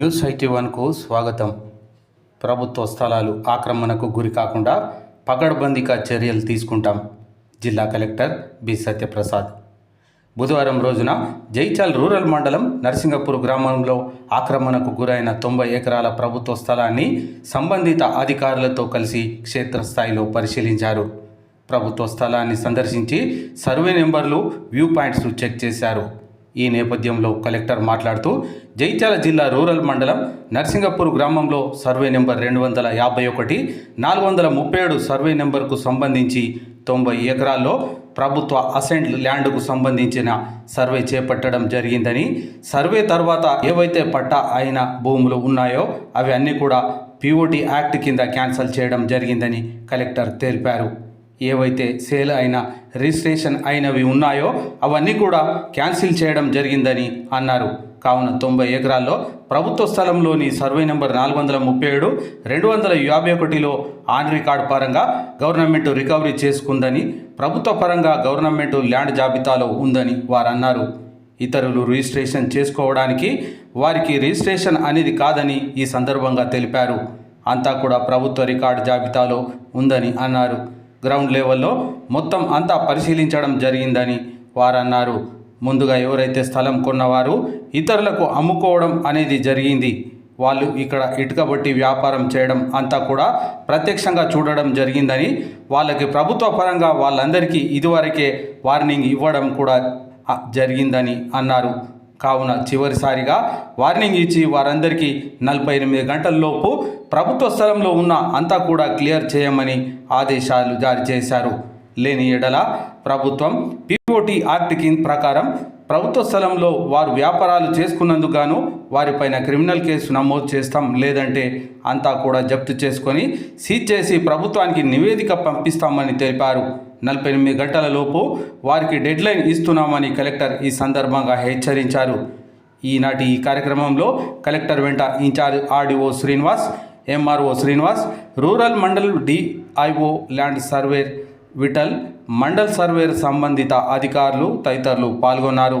News IT వన్కు స్వాగతం. ప్రభుత్వ స్థలాలు ఆక్రమణకు గురి కాకుండా పకడ్బందీగా చర్యలు తీసుకుంటాం. జిల్లా కలెక్టర్ బి సత్యప్రసాద్. బుధవారం రోజున జైచాల్ రూరల్ మండలం నరసింగపూర్ గ్రామంలో ఆక్రమణకు గురైన తొంభై ఎకరాల ప్రభుత్వ స్థలాన్ని సంబంధిత అధికారులతో కలిసి క్షేత్రస్థాయిలో పరిశీలించారు. ప్రభుత్వ స్థలాన్ని సందర్శించి సర్వే నెంబర్లు వ్యూ పాయింట్స్ చెక్ చేశారు. ఈ నేపథ్యంలో కలెక్టర్ మాట్లాడుతూ జైత్యాల జిల్లా రూరల్ మండలం నర్సింగపూర్ గ్రామంలో సర్వే నెంబర్ రెండు వందల యాభై ఒకటి నాలుగు వందల ముప్పై ఏడు సర్వే నెంబర్కు సంబంధించి తొంభై ఎకరాల్లో ప్రభుత్వ అసెంట్ ల్యాండ్కు సంబంధించిన సర్వే చేపట్టడం జరిగిందని సర్వే తర్వాత ఏవైతే పట్టా అయిన భూములు ఉన్నాయో అవి అన్నీ కూడా పీఓటీ యాక్ట్ కింద క్యాన్సిల్ చేయడం జరిగిందని కలెక్టర్ తెలిపారు. ఏవైతే సేల్ అయిన రిజిస్ట్రేషన్ అయినవి ఉన్నాయో అవన్నీ కూడా క్యాన్సిల్ చేయడం జరిగిందని అన్నారు. కావున తొంభై ఎకరాల్లో ప్రభుత్వ స్థలంలోని సర్వే నెంబర్ నాలుగు వందల ముప్పై ఏడు రెండు వందల యాభై ఒకటిలో ఆన్ రికార్డ్ పరంగా గవర్నమెంట్ రికవరీ చేసుకుందని ప్రభుత్వ పరంగా గవర్నమెంట్ ల్యాండ్ జాబితాలో ఉందని వారు అన్నారు ఇతరులు రిజిస్ట్రేషన్ చేసుకోవడానికి వారికి రిజిస్ట్రేషన్ అనేది కాదని ఈ సందర్భంగా తెలిపారు. అంతా కూడా ప్రభుత్వ రికార్డు జాబితాలో ఉందని అన్నారు. గ్రౌండ్ లెవెల్లో మొత్తం అంతా పరిశీలించడం జరిగిందని వారన్నారు. ముందుగా ఎవరైతే స్థలం కొన్నవారు ఇతరులకు అమ్ముకోవడం అనేది జరిగింది. వాళ్ళు ఇక్కడ ఇటుకబట్టి వ్యాపారం చేయడం అంతా కూడా ప్రత్యక్షంగా చూడడం జరిగిందని వాళ్ళకి ప్రభుత్వ పరంగా వాళ్ళందరికీ ఇదివరకే వార్నింగ్ ఇవ్వడం కూడా జరిగిందని అన్నారు. కావున చివరిసారిగా వార్నింగ్ ఇచ్చి వారందరికీ నలభై ఎనిమిది గంటల్లోపు ప్రభుత్వ స్థలంలో ఉన్న అంతా కూడా క్లియర్ చేయమని ఆదేశాలు జారీ చేశారు. లేని ఎడల ప్రభుత్వం పిఓటి యాక్ట్ కింద ప్రకారం ప్రభుత్వ స్థలంలో వారు వ్యాపారాలు చేసుకున్నందుకు గాను వారిపైన క్రిమినల్ కేసు నమోదు చేస్తాం లేదంటే అంతా కూడా జప్తు చేసుకొని సీజ్ చేసి ప్రభుత్వానికి నివేదిక పంపిస్తామని తెలిపారు. నలభై ఎనిమిది గంటల లోపు వారికి డెడ్లైన్ ఇస్తున్నామని కలెక్టర్ ఈ సందర్భంగా హెచ్చరించారు. ఈనాటి ఈ కార్యక్రమంలో కలెక్టర్ వెంట in charge RDO Srinivas MRO Srinivas rural mandal DIO land surveyor Vittal mandal surveyor సంబంధిత అధికారులు తదితరులు పాల్గొన్నారు.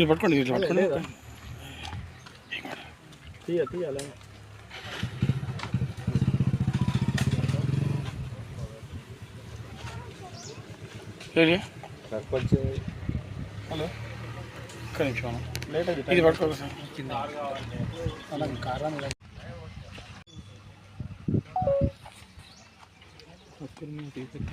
ये पटको नहीं ये पटको नहीं ठीक है ठीक है लाइन ले लिया सरपंच हेलो कनेक्शन लेट है। ये पटको सर अलग कारण है फिर मैं देख सकता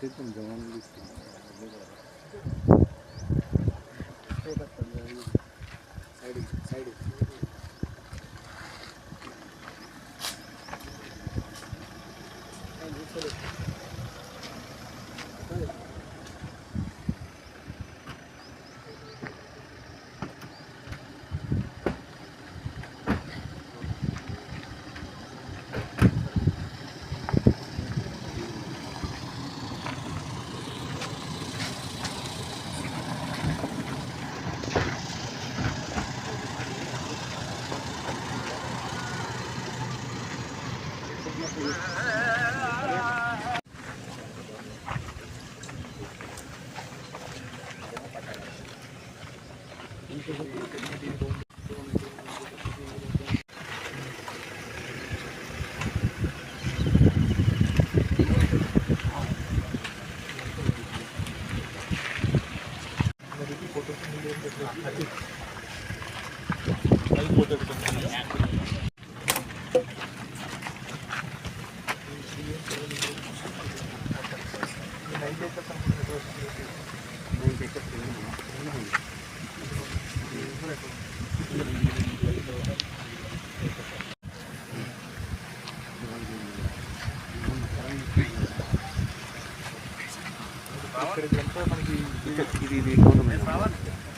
లెవెల్ మార్కింగ్ ఇక్కడ బార్డర్ ఈ బ్లాక్ మనం పెన్సిల్ చేసుకోవచ్చు అంత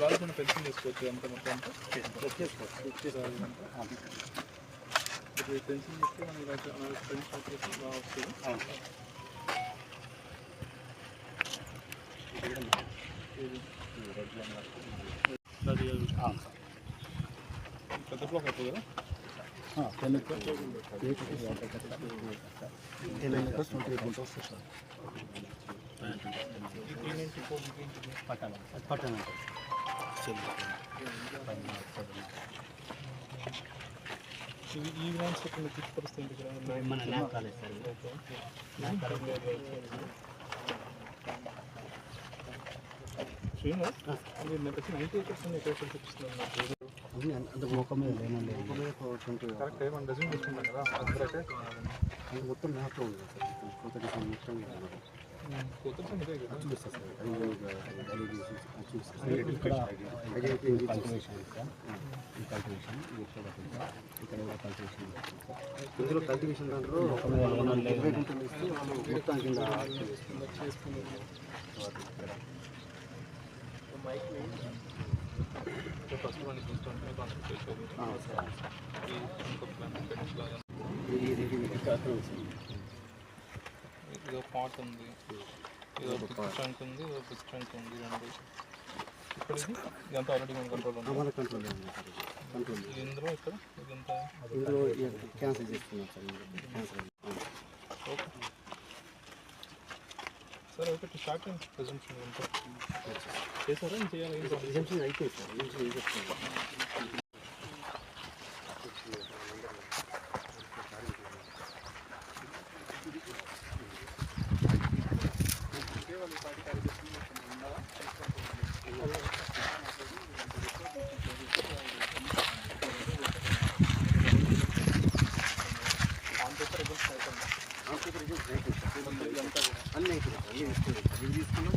ఇక్కడ మనం ఇక్కడ చేసుకోవచ్చు ఎంత మొత్తం ఇప్పుడు ఇది. చేస్తే మీరు నాకు వచ్చి నైన్టీ ఎకర్స్ ఉన్నాయి ఎక్కడ చూపిస్తున్నాను నాకు ఉంది, అంత- ఈ ముఖం మీద లేనండి కరెక్ట్ మనం డజన్ తీసుకుంటాం కదా అందరూ మొత్తం మ్యాప్లో ఉంది సార్ మొత్తం ఇక్కడ ఇక్కడ ఇందులో కల్టివేషన్ దాంట్లో మొత్తం కింద ఫస్ట్ మనం చూస్తుంటే కాన్సెప్ట్ చేసేది ఆ, సార్ ఈ ఇంకో ప్లాన్ ఫినిష్ లాగా ఇది పాట్ ఉంది. ఇదో బిగ్ ట్రంక్ ఉంది ఇదో బిగ్ ట్రంక్ ఉంది రెండు. ఇక్కడ ఇది ఇదంతా ఆల్రెడీ మన కంట్రోల్ ఉంది. కంట్రోల్ ఇందులో ఇక్కడ ఇదంతా. ఇందులో క్యాన్సిల్ చేస్తున్నాం సార్ క్యాన్సిల్ ఓకే. సరే ఒకటి స్టార్ట్ అయింది ప్రెజెంటేషన్ అంతా. చేశారా? చేయాలి? అయిపోయింది సార్. అన్నీ అన్నీ తీసుకున్నాం తీసుకున్నాం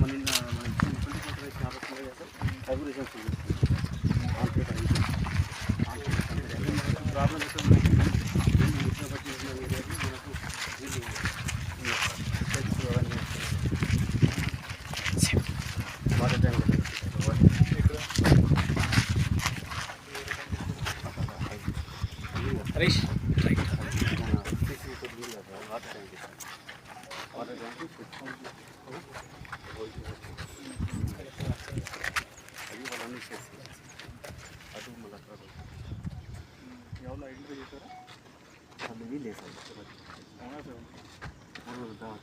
మన మన ట్వంటీ ఫోర్ వేసిన ఆలోచన చేస్తాం ఎవరు ఐడెంటిఫై చేశారా అది అవునా సార్?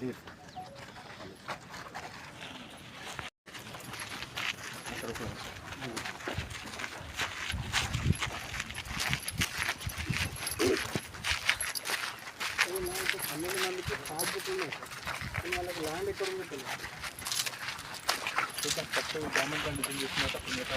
లేదు. పన్నెండు మందికి పాస్బుక్ ఉన్నాయి సార్ వాళ్ళకి ల్యాండ్ ఎక్కడ ఉందో తెలియదు చూద్దాం ఫస్ట్ గవర్నమెంట్ వాళ్ళు డిజైన్ చేసిన తప్ప మిగతా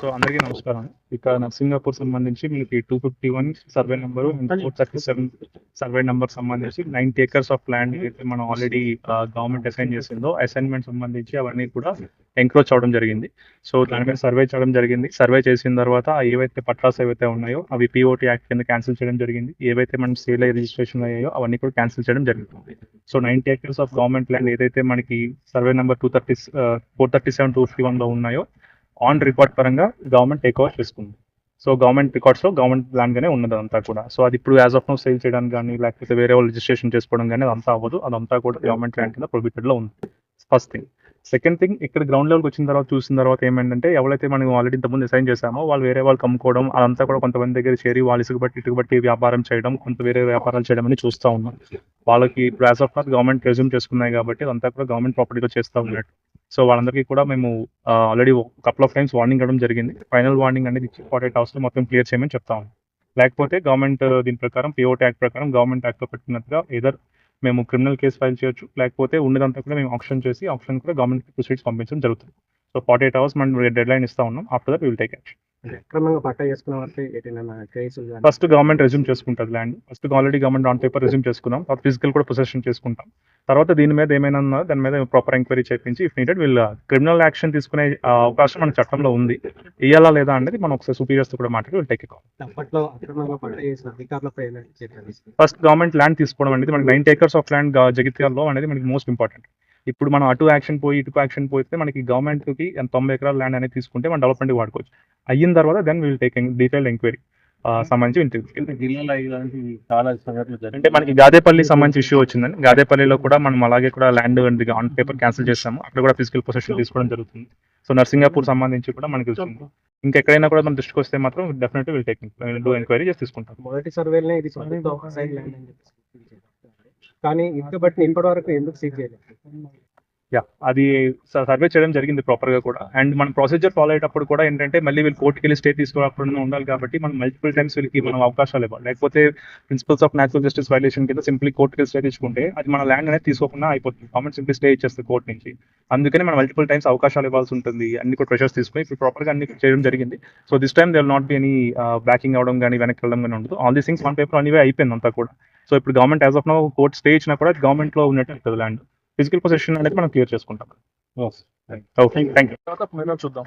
సో అందరికీ నమస్కారం. ఇక్కడ నర్సింగాపూర్ సంబంధించి మీకు two fifty one survey number four thirty seven survey number సంబంధించి నైన్టీ ఏకర్స్ ఆఫ్ ల్యాండ్ అయితే మనం ఆల్రెడీ గవర్నమెంట్ అసైన్ చేసిందో అసైన్మెంట్ సంబంధించి అవన్నీ కూడా ఎంక్రోచ్ అవడం జరిగింది. సో దాని మీద సర్వే చేయడం జరిగింది. సర్వే చేసిన తర్వాత ఏవైతే పట్టాస్ ఏవైతే ఉన్నాయో అవి పిఓటి యాక్ట్ కింద క్యాన్సిల్ చేయడం జరిగింది. ఏవైతే మనం సేల్ అయ్యి రిజిస్ట్రేషన్ అయ్యాయో అవన్నీ కూడా క్యాన్సిల్ చేయడం జరుగుతుంది. So ninety acres of government land ఏదైతే మనకి survey number two thirty four thirty seven two fifty వన్లో ఉన్నాయో ఆన్ రికార్డ్ పరంగా గవర్నమెంట్ టేక్ ఓవర్ చేసుకుంది సో గవర్నమెంట్ రికార్డ్స్లో గవర్నమెంట్ ప్లాన్గానే ఉన్నది అదంతా కూడా. సో అది ఇప్పుడు యాజ్ ఆఫ్ నో సేల్ చేయడానికి కానీ లేకపోతే వేరే వాళ్ళు రిజిస్ట్రేషన్ చేసుకోవడం కానీ అదంతా అవ్వదు. అదంతా కూడా గవర్నమెంట్ ల్యాండ్ కింద ప్రొహిబిటెడ్లో ఉంది. ఫస్ట్ థింగ్ సెకండ్ థింగ్ ఇక్కడ గ్రౌండ్ లెవెల్కి వచ్చిన తర్వాత చూసిన తర్వాత ఏమైందంటే ఎవరైతే మనం ఆల్రెడీ ఇంతకుముందు అసైన్ చేశామో వాళ్ళు వేరే వాళ్ళు కమ్ముకోవడం అదంతా కూడా కొంతమంది దగ్గర చేరి వాళ్ళు ఇసుకు బట్టి ఇటుకు బట్టి వ్యాపారం చేయడం కొంత వేరే వ్యాపారాలు చేయడం అని చూస్తూ ఉన్నాం. వాళ్ళకి ఇప్పుడు as of not government resume చేసుకున్నాయి కాబట్టి అదంతా కూడా గవర్నమెంట్ ప్రాపర్టీగా చేస్తూ ఉన్నట్టు సో వాళ్ళందరికీ కూడా మేము already couple of times warning ఇవ్వడం జరిగింది. ఫైనల్ వార్నింగ్ అనేది ఫార్టీ ఎయిట్ అవర్స్లో మొత్తం క్లియర్ చేయమని చెప్తా ఉన్నాం. లేకపోతే గవర్నమెంట్ దీని ప్రకారం పిఓటీ యాక్ట్ ప్రకారం గవర్నమెంట్ యాక్ట్లో పెట్టినట్టుగా ఏదర్ మేము క్రిమినల్ కేసు ఫైల్ చేయొచ్చు లేకపోతే ఉన్నదంతా కూడా మేము ఆప్షన్ చేసి ఆప్షన్ కూడా గవర్నమెంట్ ప్రొసీడ్స్ పంపించడం జరుగుతుంది. సో ఫార్టీ ఎయిట్ అవర్స్ మనం డెడ్ లైన్ ఇస్తా ఉన్నాం. After that will take action first government resume చేసుకుంటుంది land first already government on paper resume చేసుకున్నాం. తర్వాత ఫిజికల్ కూడా పొసెషన్ చేసుకుంటాం. తర్వాత దీని మీద ఏమైనా ఉన్నా దాని మీద ప్రాపర్ ఎంక్వైరీ చేయించి ఇఫ్ నీడెడ్ వీళ్ళ క్రిమినల్ యాక్షన్ తీసుకునే ఆ, అవకాశం మన చట్టంలో ఉంది. ఇయ్యాలా లేదా అనేది మనం ఒకసారి superiors తో కూడా మాట్లాడి టేక్ తీసుకుంటారు? ఫస్ట్ గవర్నమెంట్ ల్యాండ్ తీసుకోవడం అనేది మనకి నైన్ ఏకర్స్ ఆఫ్ ల్యాండ్ జగిత్యాలలో అనేది మనకి మోస్ట్ ఇంపార్టెంట్ ఇప్పుడు మనం అటు యాక్షన్ పోయి ఇటు యాక్షన్ పోతే మనకి గవర్నమెంట్కి తొంభై ఎకరాల ల్యాండ్ అనేది తీసుకుంటే మనం డెవలప్మెంట్ వాడుకోవచ్చు. అయిన తర్వాత then will take detailed enquiry సంబంధించి జిల్లాలో చాలా సంఘటనలు. అంటే మనకి గాదేపల్లి సంబంధించి ఇష్యూ వచ్చిందండి. గాదేపల్లిలో కూడా మనం అలాగే కూడా ల్యాండ్ ఆన్ పేపర్ క్యాన్సిల్ చేస్తాము అక్కడ కూడా ఫిజికల్ పొజిషన్ తీసుకోవడం జరుగుతుంది. సో నర్సింగాపూర్ సంబంధించి కూడా మనకి వచ్చింది ఇంకా ఎక్కడైనా కూడా మన దృష్టికి వస్తే మాత్రం definite will take do enquiry చేసి తీసుకుంటాం. మొదటి సర్వేలనే ఇది కానీ ఇంత బట్టి ఇప్పటి వరకు ఎందుకు సీజ్ చేయలేదు? యా అది సర్వే చేయడం జరిగింది ప్రాపర్గా కూడా. అండ్ మన ప్రొసీజర్ ఫాలో అయ్యేటప్పుడు కూడా ఏంటంటే మళ్ళీ వీళ్ళు కోర్టుకి వెళ్ళి స్టే తీసుకోవడం ఉండాలి కాబట్టి మనం మల్టిపుల్ టైమ్స్ వీళ్ళకి మనం అవకాశాలు ఇవ్వాలి. లేకపోతే principles of natural justice violation కింద సింప్లీ కోర్టుకి స్టే తీసుకుంటే అది మన ల్యాండ్ అనేది తీసుకోకుండా అయిపోతుంది. గవర్నమెంట్ సింప్లీ స్టే ఇచ్చేస్తుంది కోర్ట్ నుంచి. అందుకని మనం మల్టిపుల్ టైమ్స్ అవకాశాలు ఇవ్వాల్సి ఉంటుంది. అన్ని కూడా ప్రెషర్స్ తీసుకుని ఇప్పుడు ప్రాపర్గా అన్ని చేయడం జరిగింది. So this time they will not be any backing అవడం కానీ వెనక్కి వెళ్ళడం కానీ ఉండదు. All these things one paper anyway అయిపోయింది అంతా కూడా. సో ఇప్పుడు government as of no court stay ఇచ్చినా కూడా గవర్నమెంట్లో ఉన్నట్టు ల్యాండ్ ఫిజికల్ పొజిషన్ అనేది మనం క్లియర్ చేసుకుంటాం. ఓకే థ్యాంక్ యూ తర్వాత చూద్దాం.